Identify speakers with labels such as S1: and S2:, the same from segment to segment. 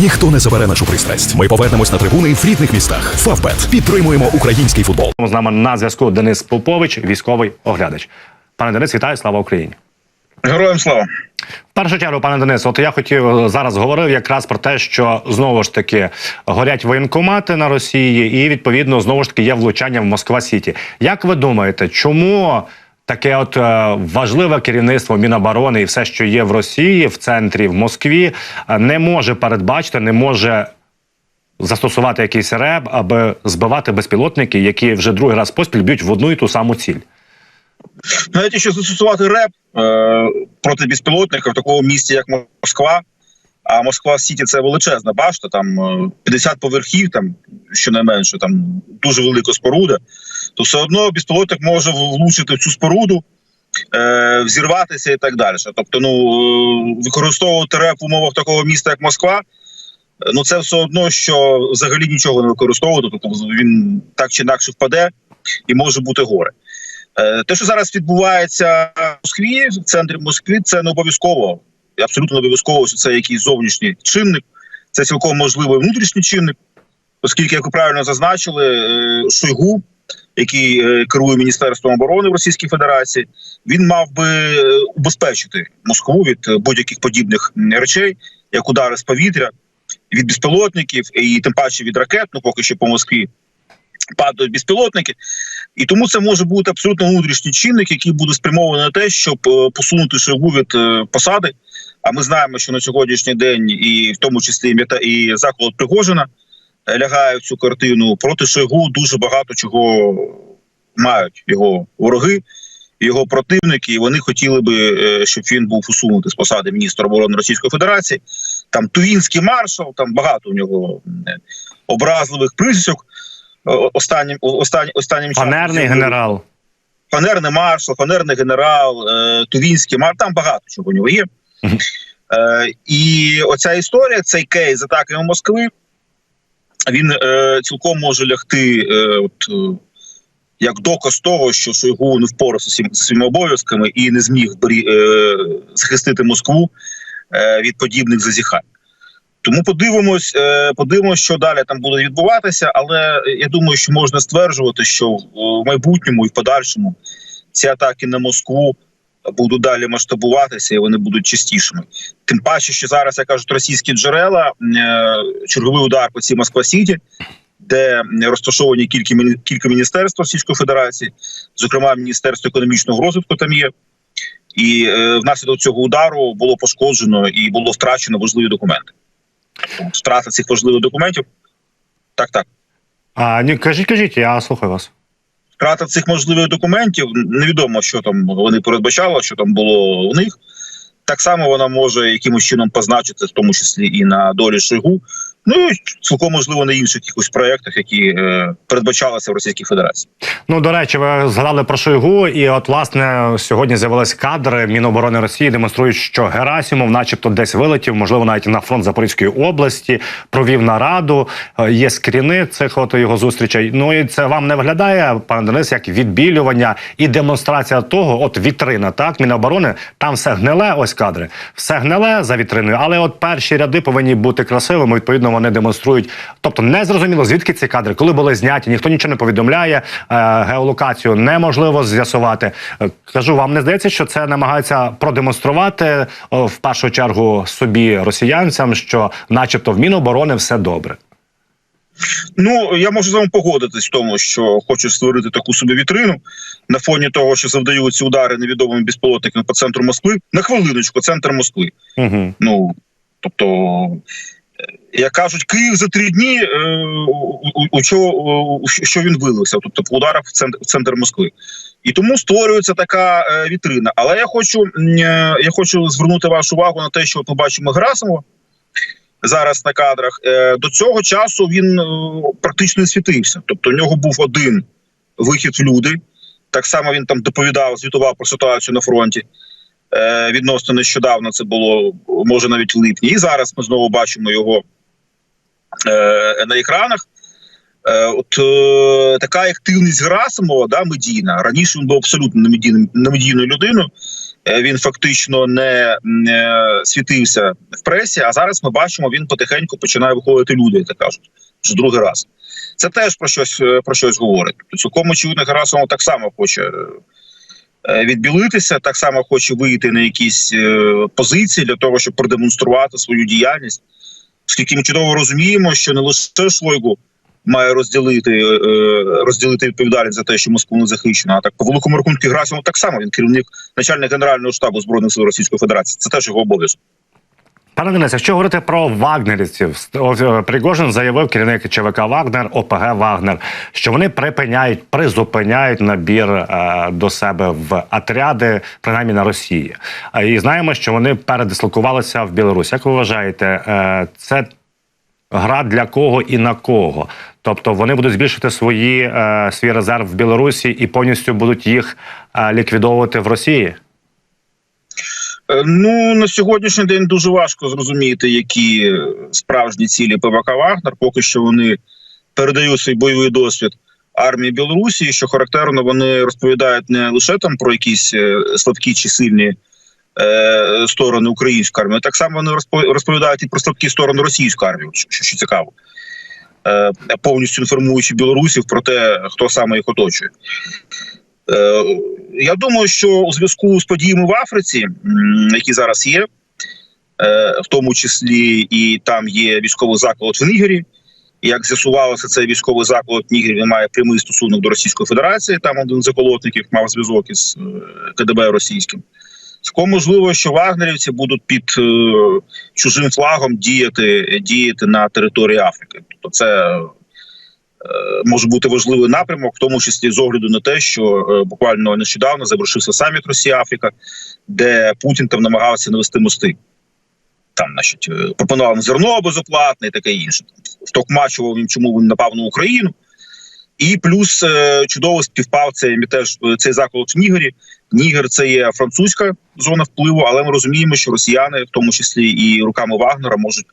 S1: Ніхто не забере нашу пристрасть. Ми повернемось на трибуни в рідних містах. Фавбет підтримуємо український футбол.
S2: З нами на зв'язку Денис Попович, військовий оглядач. Пане Денис, вітаю, слава Україні.
S3: Героям слава.
S2: В першу чергу, пане Денис, от я хотів е, зараз говорив якраз про те, що знову ж таки горять воєнкомати на Росії, і відповідно знову ж таки є влучання в Москва Сіті. Як ви думаєте, чому таке от е, важливе керівництво Міноборони і все, що є в Росії, в центрі, в Москві, е, не може передбачити, не може застосувати якийсь реб, аби збивати безпілотники, які вже другий раз поспіль б'ють в одну і ту саму ціль?
S3: Навіть якщо застосувати РЕП е, проти безпілотника в такому місті, як Москва, а Москва Сіті це величезна башта, там е, 50 поверхів, там щонайменше, там дуже велика споруда, то все одно безпілотник може влучити в цю споруду, е, взірватися і так далі. Тобто, ну е, використовувати РЕП в умовах такого міста, як Москва. е, Ну, це все одно, що взагалі нічого не використовувати, тобто він так чи інакше впаде і може бути горе. Е, Те, що зараз відбувається в Москві, в центрі Москви, це не обов'язково. Абсолютно не обов'язково, що це якийсь зовнішній чинник. Це цілком можливо і внутрішній чинник, оскільки, як ви правильно зазначили, Шойгу, який е, керує Міністерством оборони в Російській Федерації, він мав би е, убезпечити Москву від е, будь-яких подібних речей, як удари з повітря, від безпілотників і тим паче від ракет, ну поки що по Москві падають безпілотники. І тому це може бути абсолютно внутрішній чинник, який буде спрямований на те, щоб посунути Шойгу від посади. А ми знаємо, що на сьогоднішній день, і в тому числі і заклад Пригожина лягає в цю картину проти Шойгу. Дуже багато чого мають його вороги, його противники. І вони хотіли би, е, щоб він був усунутий з посади міністра оборони Російської Федерації. Там Туїнський маршал, там багато у нього е, образливих присічок. О- Останнім останнім останнім часом
S2: Панерний генерал.
S3: фанерний маршал, фанерний генерал, е, Тувінський маршал, там багато чого у нього є.
S2: Мгм.
S3: Е, і оця історія, цей кейс з атаками Москви, він е, цілком може лягти е, от, е, як доказ того, що Шойгу не впорався зі своїм- своїми обов'язками і не зміг борі- е, захистити Москву е, від подібних зазіхань. Тому подивимось, е, подивимось, що далі там буде відбуватися. Але я думаю, що можна стверджувати, що в майбутньому і в подальшому ці атаки на Москву будуть далі масштабуватися і вони будуть частішими. Тим паче, що зараз як кажуть російські джерела, е, черговий удар по цій Москва Сіті, де розташовані кілька кілька міністерств Російської Федерації, зокрема Міністерство економічного розвитку там є. І е, внаслідок цього удару було пошкоджено і було втрачено важливі документи. Втрата цих важливих документів. Так, так.
S2: А ні, кажіть, кажіть, я слухаю вас.
S3: Втрата цих можливих документів невідомо, що там вони передбачали, що там було у них. Так само вона може якимось чином позначити, в тому числі і на долі Шойгу. Ну і цілком можливо на інших якихось проєктах, які е, передбачалися в Російській Федерації.
S2: Ну до речі, ви згадали про Шойгу, і от власне сьогодні з'явились кадри Міноборони Росії, демонструють, що Герасімов, начебто, десь вилетів, можливо, навіть на фронт Запорізької області, провів нараду. Е, Є скріни цих от його зустрічей. Ну і це вам не виглядає, пане Денис, як відбілювання і демонстрація того, от вітрина, так Міноборони, там все гниле. Ось кадри, все гниле за вітриною, але от перші ряди повинні бути красивими. Відповідно, вони демонструють. Тобто, не зрозуміло, звідки ці кадри, коли були зняті, ніхто нічого не повідомляє. Е, геолокацію неможливо з'ясувати. Е, Кажу, вам не здається, що це намагаються продемонструвати е, в першу чергу собі росіянцям, що, начебто, в Міноборони все добре.
S3: Ну я можу з вами погодитись в тому, що хочуть створити таку собі вітрину на фоні того, що завдають ці удари невідомими безпілотниками по центру Москви. На хвилиночку, центр Москви.
S2: Угу.
S3: Ну тобто, як кажуть, Київ за три дні е, у, чого що він вилився, тобто по ударах в центр, в центр Москви. І тому створюється така е, вітрина. Але я хочу е, я хочу звернути вашу увагу на те, що ми бачимо Герасимова зараз на кадрах. До цього часу він практично не світився. Тобто, у нього був один вихід в люди. Так само він там доповідав, звітував про ситуацію на фронті. Е, відносно нещодавно це було може навіть в липні. І зараз ми знову бачимо його е, на екранах. Е, от е, така активність Герасимова, да, медійна. Раніше він був абсолютно не медійним- медійною людиною. він фактично не світився в пресі. А зараз ми бачимо, він потихеньку починає виходити люди, як кажуть, вже другий раз. Це теж про щось про щось говорить. Тобто, Цілком очевидно, Герасимов так само хоче відбілитися, так само хоче вийти на якісь е, позиції для того, щоб продемонструвати свою діяльність. Оскільки ми чудово розуміємо, що не лише Шойгу має розділити е, розділити відповідальність за те, що Москву не захищено, а так по великому рахунку Грасимов так само він керівник начальник генерального штабу збройних сил Російської Федерації. Це теж його обов'язок.
S2: Пане Денисе, якщо говорити про вагнерівців, е, Пригожин заявив керівник ЧВК Вагнер, ОПГ Вагнер, що вони припиняють, призупиняють набір е, до себе в отряди, принаймні на Росії. І знаємо, що вони передислокувалися в Білорусь. Як ви вважаєте, е, це гра для кого і на кого? Тобто вони будуть збільшити свої, свій резерв в Білорусі і повністю будуть їх ліквідовувати в Росії?
S3: Е, Ну на сьогоднішній день дуже важко зрозуміти, які справжні цілі ПВК Вагнер. Поки що вони передають свій бойовий досвід армії Білорусі. Що характерно, вони розповідають не лише там про якісь е, слабкі чи сильні е, сторони української армії, так само вони розпо- розповідають і про слабкі сторони російської армії, що, що, що цікаво. Е, повністю інформуючи білорусів про те, хто саме їх оточує. Е, Я думаю, що у зв'язку з подіями в Африці, які зараз є, е, в тому числі і там є військовий заклад в Нігері. Як з'ясувалося, цей військовий заклад в Нігері має прямий стосунок до Російської Федерації. Там один з заколотників мав зв'язок із е, КДБ російським. Цілком можливо, що вагнерівці будуть під чужим флагом діяти, діяти на території Африки. Тобто це може бути важливий напрямок, в тому числі з огляду на те, що е, буквально нещодавно завершився саміт Росія Африка, де Путін там намагався навести мости. Там, значить, е, пропонував зерно безоплатне і таке інше. Втокмачував їм, чому він напав на Україну. І плюс е, чудово співпав цей теж цей заклад в Нігері. Нігер це є французька зона впливу, але ми розуміємо, що росіяни, в тому числі і руками Вагнера, можуть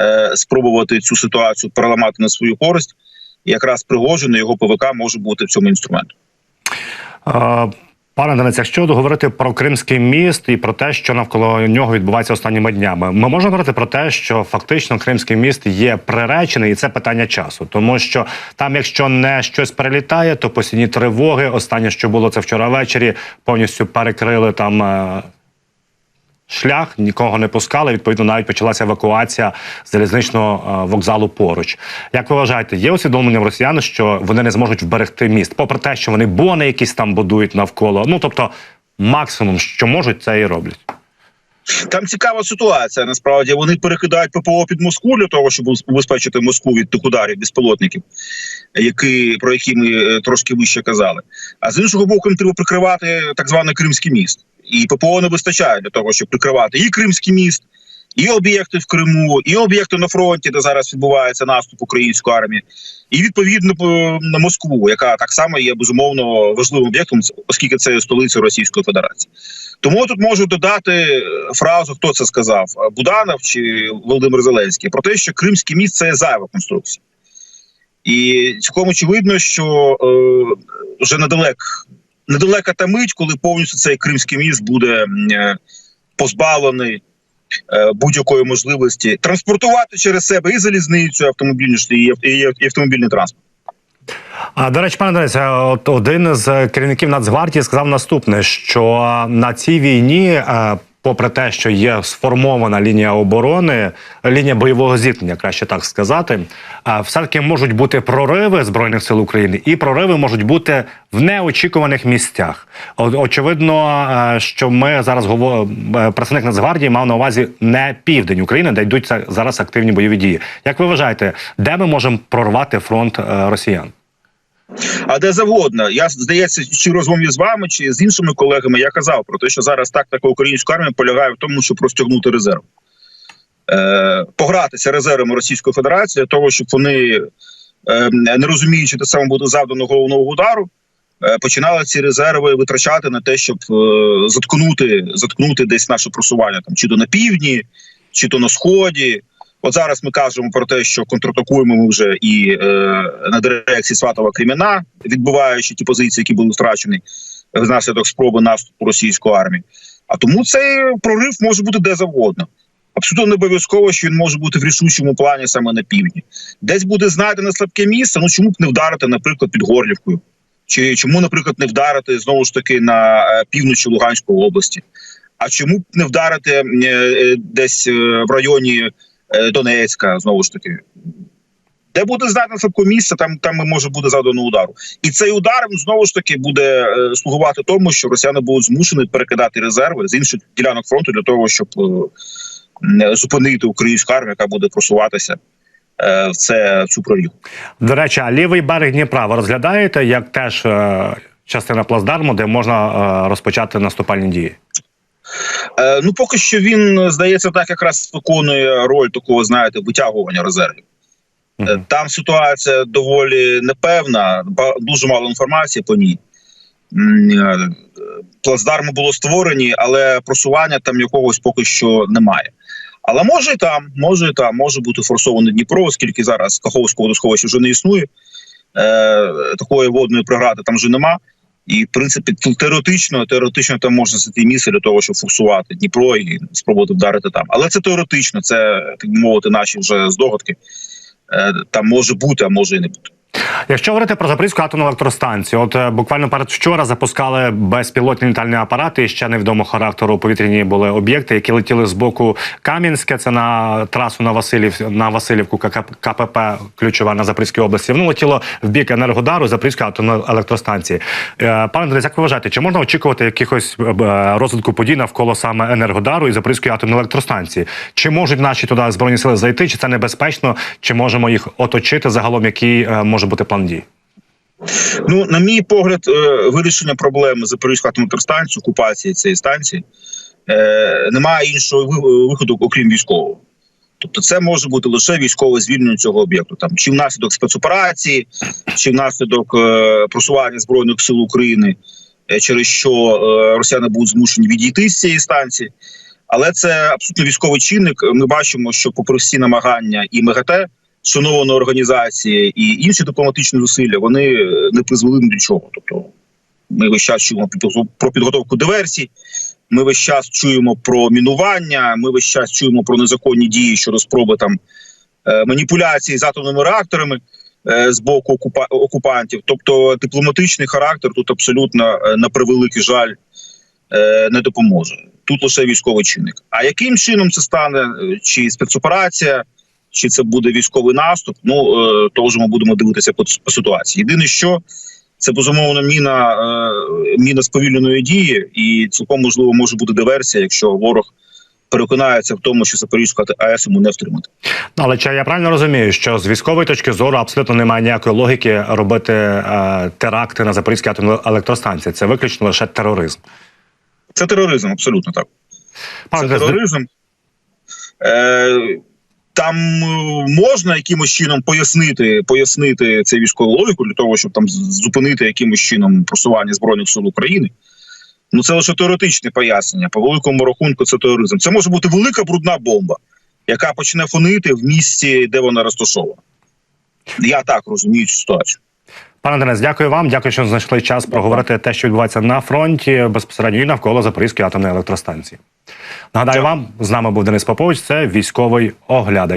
S3: е, спробувати цю ситуацію переламати на свою користь. Якраз Пригожин його ПВК може бути в цьому інструментом.
S2: Е, Пане Денис, якщо говорити про Кримський міст і про те, що навколо нього відбувається останніми днями, ми можемо говорити про те, що фактично Кримський міст є приречений, і це питання часу, тому що там, якщо не щось перелітає, то постійні тривоги. Останнє, що було це вчора ввечері, повністю перекрили там. Шлях нікого не пускали. Відповідно, навіть почалася евакуація залізничного е, вокзалу поруч. Як ви вважаєте, є усвідомлення в росіян, що вони не зможуть вберегти міст, попри те, що вони бони якісь там будують навколо. Ну тобто, максимум, що можуть, це і роблять.
S3: Там цікава ситуація. Насправді вони перекидають ППО під Москву для того, щоб убезпечити Москву від тих ударів безпілотників, які про які ми е, трошки вище казали. А з іншого боку, їм треба прикривати так званий Кримський міст. І ППО не вистачає для того, щоб прикривати і Кримський міст, і об'єкти в Криму, і об'єкти на фронті, де зараз відбувається наступ української армії, і відповідно на Москву, яка так само є безумовно важливим об'єктом, оскільки це столиця Російської Федерації. Тому тут можу додати е, фразу, хто це сказав: е, Буданов чи Володимир Зеленський, про те, що Кримський міст це зайва конструкція. І цілком очевидно, що е, вже недалек, недалека та мить, коли повністю цей Кримський міст буде е, позбавлений е, будь-якої можливості транспортувати через себе і залізницю, автомобільну і, автомобільний транспорт.
S2: А до речі, пане Денисе, от один з керівників Нацгвардії сказав наступне: що на цій війні, е, попри те, що є сформована лінія оборони, лінія бойового зіткнення, краще так сказати, е, все-таки можуть бути прориви збройних сил України, і прориви можуть бути в неочікуваних місцях. Очевидно, е, що ми зараз говоримо, представник Нацгвардії мав на увазі не південь України, де йдуть зараз активні бойові дії. Як ви вважаєте, де ми можемо прорвати фронт е, росіян?
S3: А де завгодно. Я здається, чи розмові з вами, чи з іншими колегами я казав про те, що зараз тактика української армії полягає в тому, щоб розтягнути резерв. Е, погратися резервами Російської Федерації для того, щоб вони, е, не розуміючи, де саме буде завдано головного удару, е, починали ці резерви витрачати на те, щоб е, заткнути, заткнути десь наше просування там чи то на півдні, чи то на сході. От зараз ми кажемо про те, що контратакуємо ми вже і е, на дирекції Сватова Креміна, відбиваючи ті позиції, які були втрачені внаслідок спроби наступу російської армії. А тому цей прорив може бути де завгодно. Абсолютно не обов'язково, що він може бути в рішучому плані саме на півдні. Десь буде знайдене слабке місце. Ну чому б не вдарити, наприклад, під Горлівкою? Чи чому, наприклад, не вдарити знову ж таки на е, півночі Луганської області? А чому б не вдарити е, е, десь в районі Донецька, знову ж таки? Де буде знайдено слабке місце, там, там може бути завдано удару. І цей удар знову ж таки буде е, слугувати тому, що росіяни будуть змушені перекидати резерви з інших ділянок фронту для того, щоб е, зупинити українську армію, яка буде просуватися е, в це цю прорігу.
S2: До речі, а лівий берег Дніпра ви розглядаєте як теж е, частина плацдарму, де можна е, розпочати наступальні дії?
S3: Е, ну поки що він здається так, якраз виконує роль такого, знаєте, витягування резервів. Е. Там ситуація доволі непевна, дуже мало інформації по ній. Е, Плацдарми було створені, але просування там якогось поки що немає. Але може і там, може і там, може бути форсований Дніпро, оскільки зараз Каховського водосховища вже не існує. Е, такої водної прегради там вже нема. І, в принципі, теоретично, теоретично там можна знайти місце для того, щоб фуксувати Дніпро і спробувати вдарити там. Але це теоретично, це так мовити, наші вже здогадки. Е, Там може бути, а може і не бути.
S2: Якщо говорити про Запорізьку атомну електростанцію, от е, буквально перед вчора запускали безпілотні літальні апарати. І ще невідомого характеру повітряні були об'єкти, які летіли з боку Кам'янське. Це на трасу на Василів на Васильівку КПП ключова на Запорізькій області. Воно летіло в бік Енергодару Запорізької атомної електростанції. Е, Пане Денис, як ви вважаєте, чи можна очікувати якихось е, розвитку подій навколо саме Енергодару і Запорізької атомної електростанції? Чи можуть наші туди збройні сили зайти? Чи це небезпечно? Чи можемо їх оточити загалом? Е, може бути план дій?
S3: Ну, на мій погляд, е, вирішення проблеми Запорізької атомної електростанції, окупації цієї станції, е, немає іншого виходу, окрім військового. Тобто, це може бути лише військове звільнення цього об'єкту, там чи внаслідок спецоперації, чи внаслідок е, просування збройних сил України, через що росіяни будуть змушені відійти з цієї станції. Але це абсолютно військовий чинник. Ми бачимо, що попри всі намагання і МГТ, шанованої організації і інші дипломатичні зусилля, вони е, не призвели ні до чого. Тобто, ми весь час чуємо про підготовку диверсій. Ми весь час чуємо про мінування. Ми весь час чуємо про незаконні дії щодо спроби там е, маніпуляції з атомними реакторами е, з боку окупа- окупантів. Тобто, дипломатичний характер тут абсолютно на превеликий жаль не допоможе. Тут лише військовий чинник. А яким чином це стане? Чи спецоперація, чи це буде військовий наступ? Ну е, то вже ми будемо дивитися по, по ситуації. Єдине, що це безумовно міна, е, міна сповільненої дії, і цілком можливо може бути диверсія, якщо ворог переконається в тому, що Запорізьку АЕС йому не втримати.
S2: Ну, Але чи я правильно розумію, що з військової точки зору абсолютно немає ніякої логіки робити е, теракти на Запорізькій атомній електростанції? Це виключно лише тероризм.
S3: Це тероризм, абсолютно так.
S2: Пане
S3: Це тероризм. Е, там е, можна якимось чином пояснити, пояснити цю військову логіку для того, щоб там зупинити якимось чином просування збройних сил України. Ну це лише теоретичне пояснення. По великому рахунку, це тероризм. Це може бути велика брудна бомба, яка почне фонити в місці, де вона розташована. Я так розумію цю ситуацію.
S2: Пане Денис, дякую вам. Дякую, що знайшли час проговорити те, що відбувається на фронті безпосередньо і навколо Запорізької атомної електростанції. Нагадаю вам, з нами був Денис Попович. Це військовий оглядач.